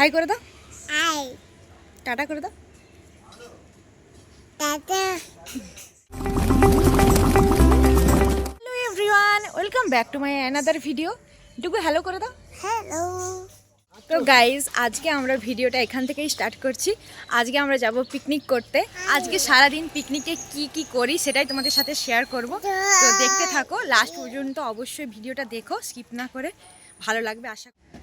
High করে দাও। I. Tata করে দাও। Tata. Hello everyone welcome back to my another video টুকু হ্যালো করে দাও। হ্যালো তো গাইজ আজকে আমরা ভিডিওটা এখান থেকেই স্টার্ট করছি। আজকে আমরা যাব পিকনিক করতে। আজকে সারাদিন পিকনিকে কি কি করি সেটাই তোমাদের সাথে শেয়ার করব। তো দেখতে থাকো লাস্ট পর্যন্ত অবশ্যই ভিডিওটা দেখো স্কিপ না করে। ভালো লাগবে আশা করি।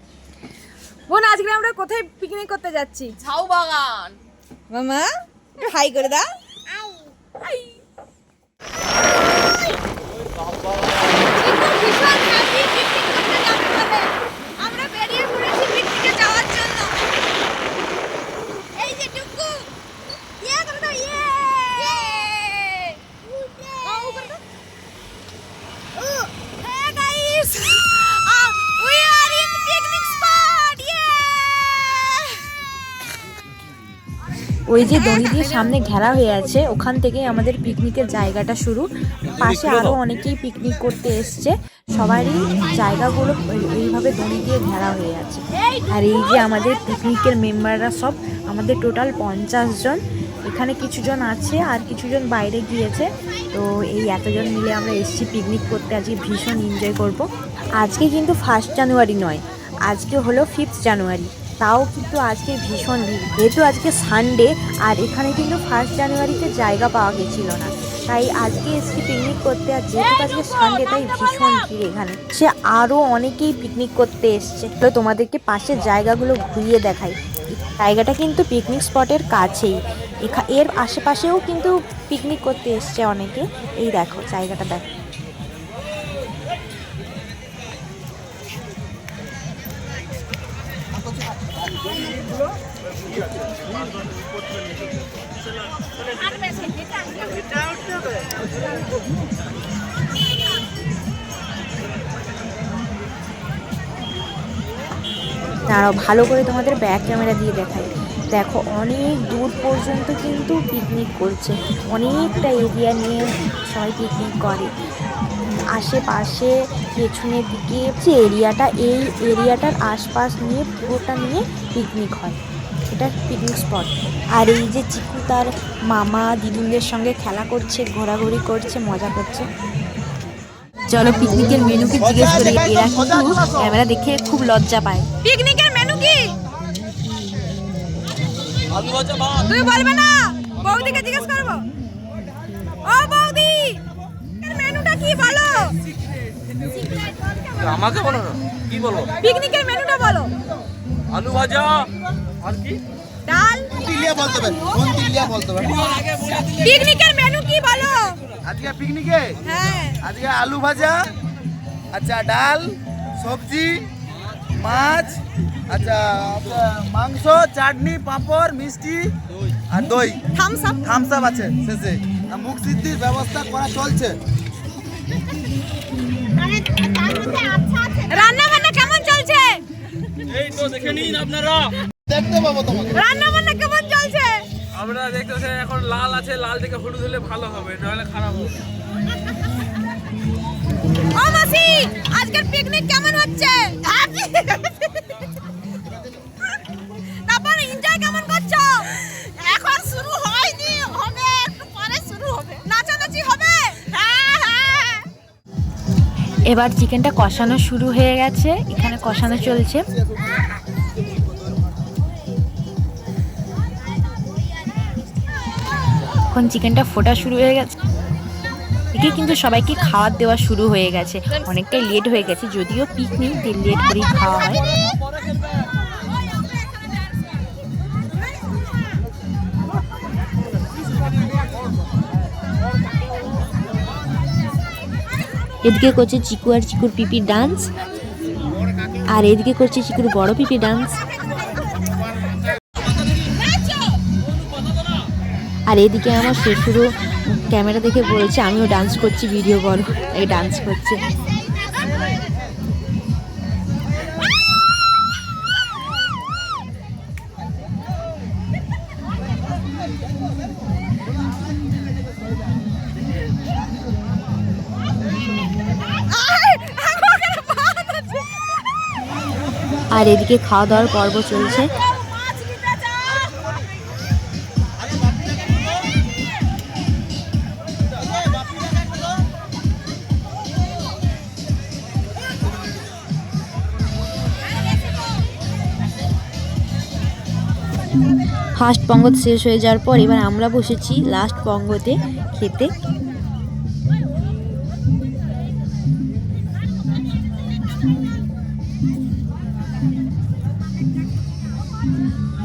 বোন আজকে আমরা কোথায় পিকনিক করতে যাচ্ছি? ঝাউ বাগান। মামা হাই করে দাও। আই ভীষণ happy picnic করতে যাবে বলে। আমরা বেরিয়ে পড়েছি পিকনিকে যাওয়ার জন্য এই যে টুকু ইয়ে করে দাও ইয়ে বাউ করে দাও Hey guys! Uh, we are in picnic spot! ওই যে দড়ি দিয়ে সামনে ঘেরা হয়ে আছে ওখান থেকে আমাদের পিকনিকের জায়গাটা শুরু। পাশে আরও অনেকেই পিকনিক করতে এসছে সবারই জায়গাগুলো এইভাবে দড়ি দিয়ে ঘেরা হয়ে আছে। আর এই যে আমাদের পিকনিকের মেম্বাররা সব আমাদের টোটাল পঞ্চাশ জন। এখানে কিছুজন আছে আর কিছুজন বাইরে গিয়েছে। তো এই এতজন মিলে আমরা এসেছি পিকনিক করতে। আজকে ভীষণ এনজয় করব। আজকে কিন্তু ফার্স্ট জানুয়ারি নয় আজকে হলো ফিফথ জানুয়ারি তাও কিন্তু আজকে ভীষণ ভিড়। যেহেতু আজকে সানডে আর এখানে কিন্তু ফার্স্ট জানুয়ারিতে জায়গা পাওয়া গেছিল না। তাই আজকে এসছি পিকনিক করতে আর যেহেতু আজকে সানডে তাই ভীষণ ভিড় এখানে। সে আরও অনেকেই পিকনিক করতে এসছে। তো তোমাদেরকে পাশের জায়গাগুলো ঘুরিয়ে দেখাই। জায়গাটা কিন্তু পিকনিক স্পটের কাছেই। এর আশেপাশেও কিন্তু পিকনিক করতে এসছে অনেকে। এই দেখো জায়গাটা দেখো। দাঁড়াও, ভালো করে তোমাদের ব্যাক ক্যামেরা দিয়ে দেখাই। দেখো, অনেক দূর পর্যন্ত কিন্তু পিকনিক করছে। অনেকটা এরিয়া নিয়ে সবাই পিকনিক করে। আশেপাশে পেছনের দিকে যে এরিয়াটা এই এরিয়াটার আশপাশ নিয়ে পুরোটা নিয়ে পিকনিক হয়। এটা পিকনিক স্পট আর এই যে চিকু তার মামা দিদিদের সঙ্গে খেলা করছে ঘোরাঘুরি করছে মজা করছে। চলো পিকনিকের মেনুকে জিজ্ঞেস করি। এরা কিন্তু ক্যামেরা দেখে খুব লজ্জা পায়। পিকনিকের মেনু কি? তুই বলবে না? বৌদিকে জিজ্ঞেস করব? ও কি বলো? আমাকে বলো না কি বলব পিকনিকের মেনুটা বলো। আলু ভাজা আর কি? ডাল। তিলিয়া বলতে পারেন কোন তিলিয়া বলতে পারেন পিকনিকের মেনু কি বলো? আজকে পিকনিকে? হ্যাঁ। আজকে আলু ভাজা আচ্ছা ডাল সবজি মাছ আচ্ছা আচ্ছা, মাংস চাটনি পাঁপড় মিষ্টি আর দই। থামস আপ থামস আপ আছে শেষে। মুখ সিদ্ধির ব্যবস্থা করা চলছে। রান্না বান্না কেমন চলছে? এই তো দেখে নিন আপনারা। দেখতে পাবো তোমাকে। রান্না বান্না কেমন চলছে? আপনারা দেখতেছেন এখন লাল আছে লাল থেকে হলুদ হলে ভালো হবে নাহলে খারাপ হবে। ও মাসি আজকের পিকনিক কেমন হচ্ছে? তারপর এনজয় কেমন করছ? এবার চিকেনটা কষানো শুরু হয়ে গেছে, এখানে কষানো চলছে। এখন চিকেনটা ফোটা শুরু হয়ে গেছে। একে কিন্তু সবাইকে খাওয়ার দেওয়া শুরু হয়ে গেছে। অনেকটাই লেট হয়ে গেছে, যদিও পিকনিক লেট করেই খাওয়া হয়। এদিকে করছে চিকু আর চিকুর পিপি ডান্স আর এদিকে করছে চিকুর বড় পিপি ডান্স আর এদিকে আমার শ্বশুরও ক্যামেরা দেখে বলছে, আমিও ডান্স করছি ভিডিও করো এই ডান্স করছে। আর এদিকে খাওয়া দাওয়ার পর্ব চলছে। ফার্স্ট পঙ্গত শেষ হয়ে যাওয়ার পর এবার আমরা বসেছি লাস্ট পঙ্গতে খেতে।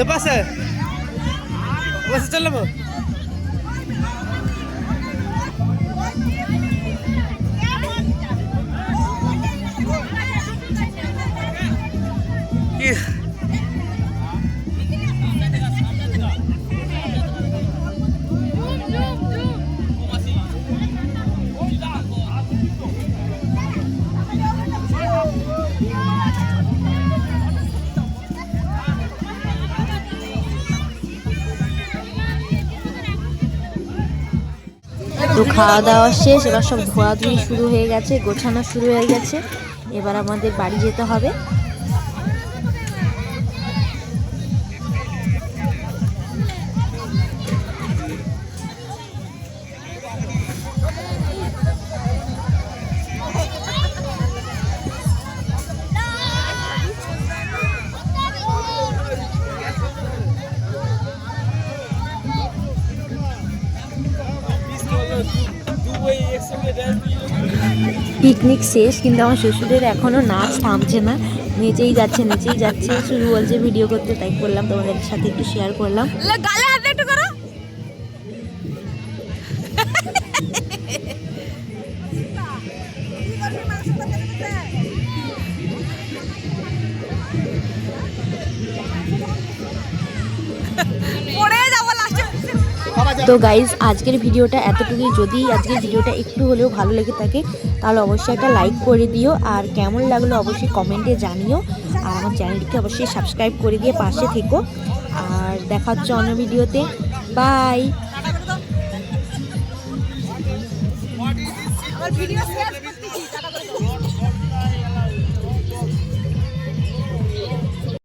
¿Qué pasa? ¿Vas a echarle তো খাওয়া দাওয়া শেষ, এবার সব ধোয়াধুয়ি শুরু হয়ে গেছে, গোছানো শুরু হয়ে গেছে। এবার আমাদের বাড়ি যেতে হবে। পিকনিক শেষ, কিন্তু আমার শ্বশুরের এখনও নাচ থামছে না। নেচেই যাচ্ছে নেচেই যাচ্ছে। শুরু বলছে ভিডিও করতে, তাই করলাম। তোমাদের সাথে একটু শেয়ার করলাম। তো গাইজ আজকের ভিডিওটা এতটুকুই। যদি আজকের ভিডিওটা একটু হলেও ভালো লেগে থাকে, তাহলে অবশ্যই একটা লাইক করে দিও। আর কেমন লাগল অবশ্যই কমেন্টে জানিও। আর আমার চ্যানেলটিকে অবশ্যই সাবস্ক্রাইব করে দিয়ে পাশে থেকো। আর দেখা হচ্ছে অন্য ভিডিওতে। বাই